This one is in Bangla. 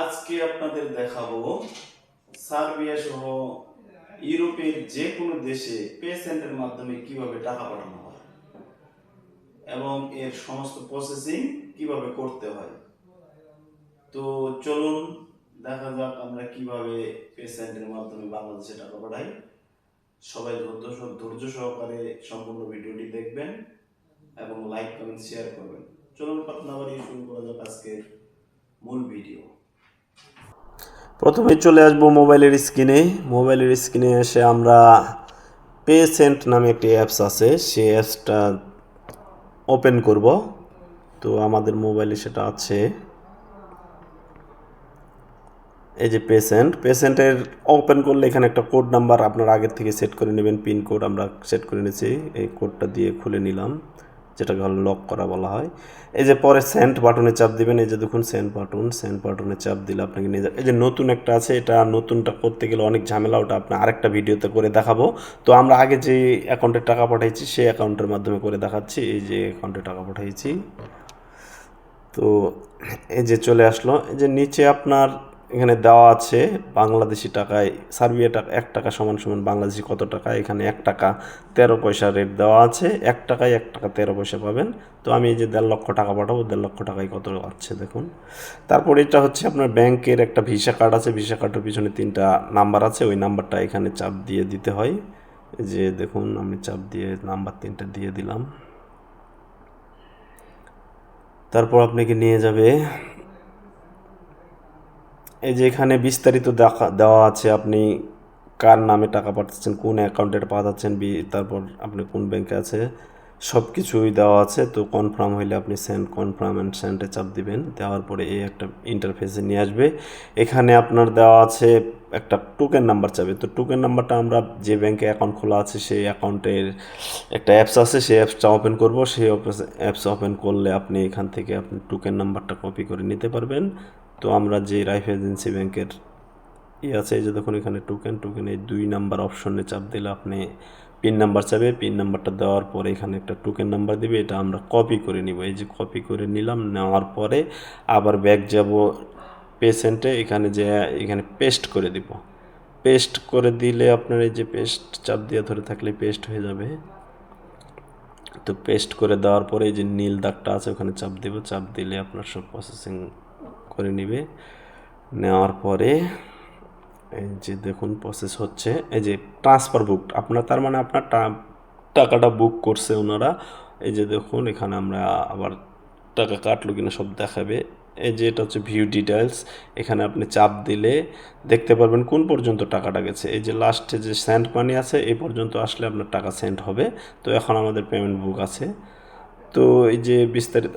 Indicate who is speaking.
Speaker 1: আজকে আপনাদের দেখাবো সার্বিয়া সহ ইউরোপের যে কোনো দেশে পেসেন্টের মাধ্যমে কীভাবে টাকা পাঠানো হয় এবং এর সমস্ত প্রসেসিং কীভাবে করতে হয়। তো চলুন দেখা যাক আমরা কীভাবে পেসেন্টের মাধ্যমে বাংলাদেশে টাকা পাঠাই। সবাই ধৈর্য ধৈর্য সহকারে সম্পূর্ণ ভিডিওটি দেখবেন এবং লাইক কমেন্ট শেয়ার করবেন। চলুন বাড়িয়ে শুরু করা যাক আজকের মূল ভিডিও।
Speaker 2: প্রথমে চলে আসব মোবাইলের স্ক্রিনে। মোবাইলের স্ক্রিনে এসে আমরা পেসেন্ট নামে একটি অ্যাপস আছে, সেই অ্যাপসটা ওপেন করব। তো আমাদের মোবাইলে সেটা আছে। এই যে পেশেন্ট পেশেন্টের ওপেন করলে এখানে একটা কোড নাম্বার আপনার আগের থেকে সেট করে নেবেন পিন কোড আমরা সেট করে নিয়েছি। এই কোডটা দিয়ে খুলে নিলাম। যেটাকে হলো লক করা বলা হয়। এই যে পরে সেন্ট বাটনে চাপ দিবেন, এই যে দেখুন সেন্ট বাটন সেন্ট বাটনে চাপ দিলে আপনাকে নিয়ে যাবে। এই যে নতুন একটা আছে, এটা নতুনটা করতে গেলে অনেক ঝামেলা, ওটা আপনি আরেকটা ভিডিওতে করে দেখাবো। তো আমরা আগে যে অ্যাকাউন্টে টাকা পাঠাইছি, সেই অ্যাকাউন্টের মাধ্যমে করে দেখাচ্ছি। এই যে অ্যাকাউন্টে টাকা পাঠাইছি। তো এই যে চলে আসলো। এই যে নিচে আপনার এখানে দেওয়া আছে বাংলাদেশি টাকায়, সার্বিয়া টাকা এক টাকা সমান সমান বাংলাদেশি কত টাকা? এখানে এক টাকা তেরো পয়সা রেট দেওয়া আছে, এক টাকায় এক টাকা তেরো পয়সা পাবেন। তো আমি এই যে দেড় লক্ষ টাকা পাঠাবো, দেড় লক্ষ টাকায় কত আছে দেখুন। তারপর এটা হচ্ছে আপনার ব্যাংকের একটা ভিসা কার্ড আছে, ভিসা কার্ডের পিছনে তিনটা নাম্বার আছে, ওই নাম্বারটা এখানে চাপ দিয়ে দিতে হয়। যে দেখুন, আমি চাপ দিয়ে নাম্বার তিনটা দিয়ে দিলাম। তারপর আপনাকে নিয়ে যাবে এই যে এখানে বিস্তারিত দেখা, দেওয়া আছে আপনি কার নামে টাকা পাঠাচ্ছেন, কোন অ্যাকাউন্টে পাঠাচ্ছেন, বি, তারপর আপনি কোন ব্যাংকে আছে সব কিছুই দেওয়া আছে। তো কনফার্ম হইলে আপনি সেন্ড কনফার্ম অ্যান্ড সেন্ডে চাপ দিবেন। দেওয়ার পরে এই একটা ইন্টারফেসে নিয়ে আসবে। এখানে আপনার দেওয়া আছে একটা টোকেন নাম্বার চাবে। তো টোকেন নাম্বারটা আমরা যে ব্যাংকে অ্যাকাউন্ট খোলা আছে, সেই অ্যাকাউন্টের একটা অ্যাপস আছে। সেই অ্যাপসটা ওপেন করব। সেই অ্যাপস ওপেন করলে আপনি এখান থেকে আপনি টোকেন নাম্বারটা কপি করে নিতে পারবেন। তো আমরা যে রাইফ এজেন্সি ব্যাংকের ই আছে, এই যে দেখুন এখানে টোকেন টোকেন এই দুই নাম্বার অপশনে চাপ দিলে আপনি পিন নাম্বার চাবে পিন নাম্বারটা দেওয়ার পরে এখানে একটা টোকেন নাম্বার দিবে, এটা আমরা কপি করে নিব। এই যে কপি করে নিলাম, নেওয়ার পরে আবার ব্যাক যাব পেশেন্টে এখানে যে এখানে পেস্ট করে দিব। পেস্ট করে দিলে আপনার এই যে পেস্ট চাপ দিয়ে ধরে থাকলে পেস্ট হয়ে যাবে। তো পেস্ট করে দেওয়ার পরে এই যে নীল দাগটা আছে, ওখানে চাপ দেব। চাপ দিলে আপনার সব প্রসেসিং করে নিবে। নেওয়ার পরে এই যে দেখুন প্রসেস হচ্ছে। এই যে ট্রান্সফার বুক আপনার তার মানে আপনার টাকাটা বুক করছে ওনারা। এই যে দেখুন, এখানে আমরা আবার টাকা কাটলো কিনা সব দেখাবে। এই যে এটা হচ্ছে ভিউ ডিটেলস এখানে আপনি চাপ দিলে দেখতে পারবেন কোন পর্যন্ত টাকাটা গেছে। এই যে লাস্টে যে সেন্ড মানি আছে, এই পর্যন্ত আসলে আপনার টাকা সেন্ড হবে। তো এখন আমাদের পেমেন্ট বুক আছে। তো এই যে বিস্তারিত